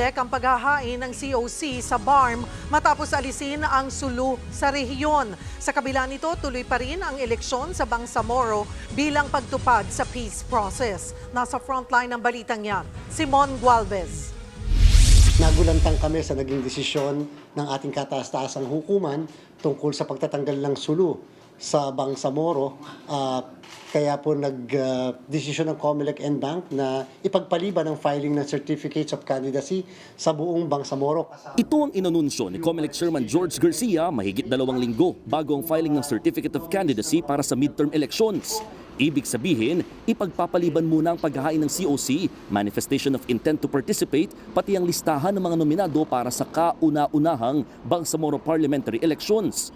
COMELEC ang paghahain ng COC sa BARM matapos alisin ang sulu sa rehiyon. Sa kabila nito, tuloy pa rin ang eleksyon sa Bangsamoro bilang pagtupad sa peace process. Nasa frontline ng balitang yan, Simon Gualvez. Nagulantang kami sa naging desisyon ng ating kataas-taasang hukuman tungkol sa pagtatanggal ng sulu sa Bangsamoro. Ah, kaya po nag-desisyon ng COMELEC and Bank na ipagpaliban ang filing ng Certificates of Candidacy sa buong Bangsamoro. Ito ang inanunsyo ni COMELEC Chairman George Garcia mahigit dalawang linggo bago ang filing ng Certificate of Candidacy para sa midterm elections. Ibig sabihin, ipagpapaliban muna ang paghahain ng COC, manifestation of intent to participate, pati ang listahan ng mga nominado para sa kauna-unahang Bangsamoro Parliamentary Elections.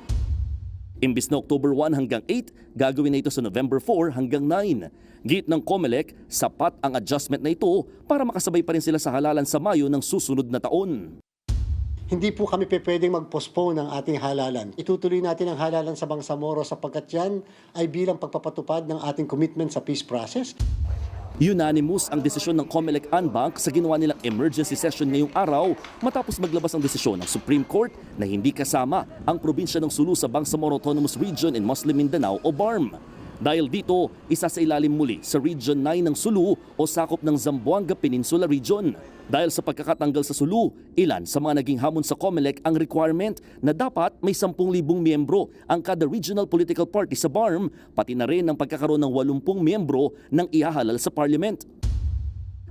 Imbis na October 1 hanggang 8, gagawin na ito sa November 4 hanggang 9. Git ng COMELEC, sapat ang adjustment na ito para makasabay pa rin sila sa halalan sa Mayo ng susunod na taon. Hindi po kami pwedeng mag-postpone ng ating halalan. Itutuloy natin ang halalan sa Bangsamoro sapagkat yan ay bilang pagpapatupad ng ating commitment sa peace process. Unanimous ang desisyon ng COMELEC Anbank sa ginawa nilang emergency session ngayong araw matapos maglabas ang desisyon ng Supreme Court na hindi kasama ang probinsya ng Sulu sa Bangsamoro Autonomous Region in Muslim Mindanao o BARM. Dahil dito, isa sa ilalim muli sa Region 9 ng Sulu o sakop ng Zamboanga Peninsula Region. Dahil sa pagkakatanggal sa Sulu, ilan sa mga naging hamon sa COMELEC ang requirement na dapat may 10,000 miyembro ang kada regional political party sa BARM, pati na rin ang pagkakaroon ng 80 miyembro ng ihahalal sa parliament.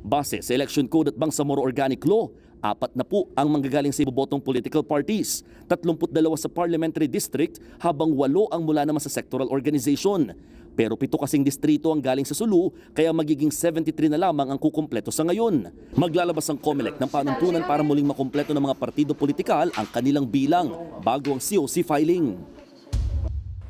Base sa Election Code at Bangsamoro Organic Law, apat na po ang manggagaling sa ibobotong political parties, 32 sa parliamentary district habang walo ang mula naman sa sectoral organization. Pero pito kasing distrito ang galing sa Sulu, kaya magiging 73 na lamang ang kukumpleto sa ngayon. Maglalabas ang COMELEC ng panuntunan para muling makumpleto ng mga partido politikal ang kanilang bilang bago ang COC filing.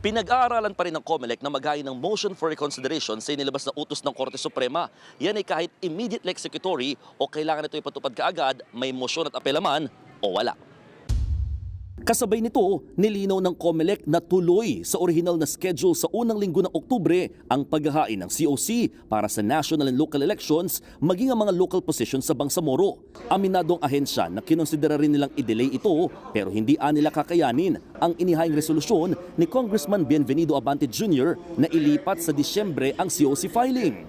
Pinag-aaralan pa rin ng COMELEC na maghain ng motion for reconsideration sa inilabas na utos ng Korte Suprema. Yan ay kahit immediately executory o kailangan ito ipatupad kaagad, may motion at apelaman o wala. Kasabay nito, nilinaw ng COMELEC na tuloy sa orihinal na schedule sa unang linggo ng Oktubre ang paghahain ng COC para sa national and local elections maging ang mga local positions sa Bangsamoro. Aminadong ahensya na kinonsidera rin nilang i-delay ito pero hindi anila kakayanin ang inihayang resolusyon ni Congressman Bienvenido Abante Jr. na ilipat sa Disyembre ang COC filing.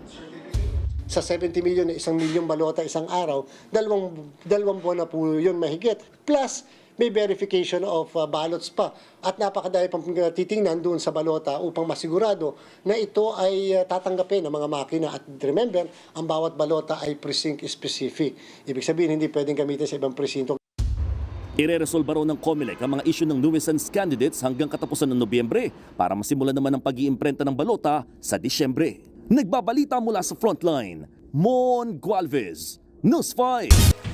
Sa 70 million na isang milyong balota isang araw, dalawang, dalawang buwan na po yun mahigit. Plus, may verification of uh, ballots pa. At napakadami pang titingnan doon sa balota upang masigurado na ito ay uh, tatanggapin ng mga makina. At remember, ang bawat balota ay precinct specific. Ibig sabihin, hindi pwedeng gamitin sa ibang presinto. Ireresolba raw ng COMELEC ang mga issue ng nuisance candidates hanggang katapusan ng Nobyembre para masimulan naman ang pag-iimprenta ng balota sa Disyembre. Nagbabalita mula sa frontline, Mon Gualvez, News 5.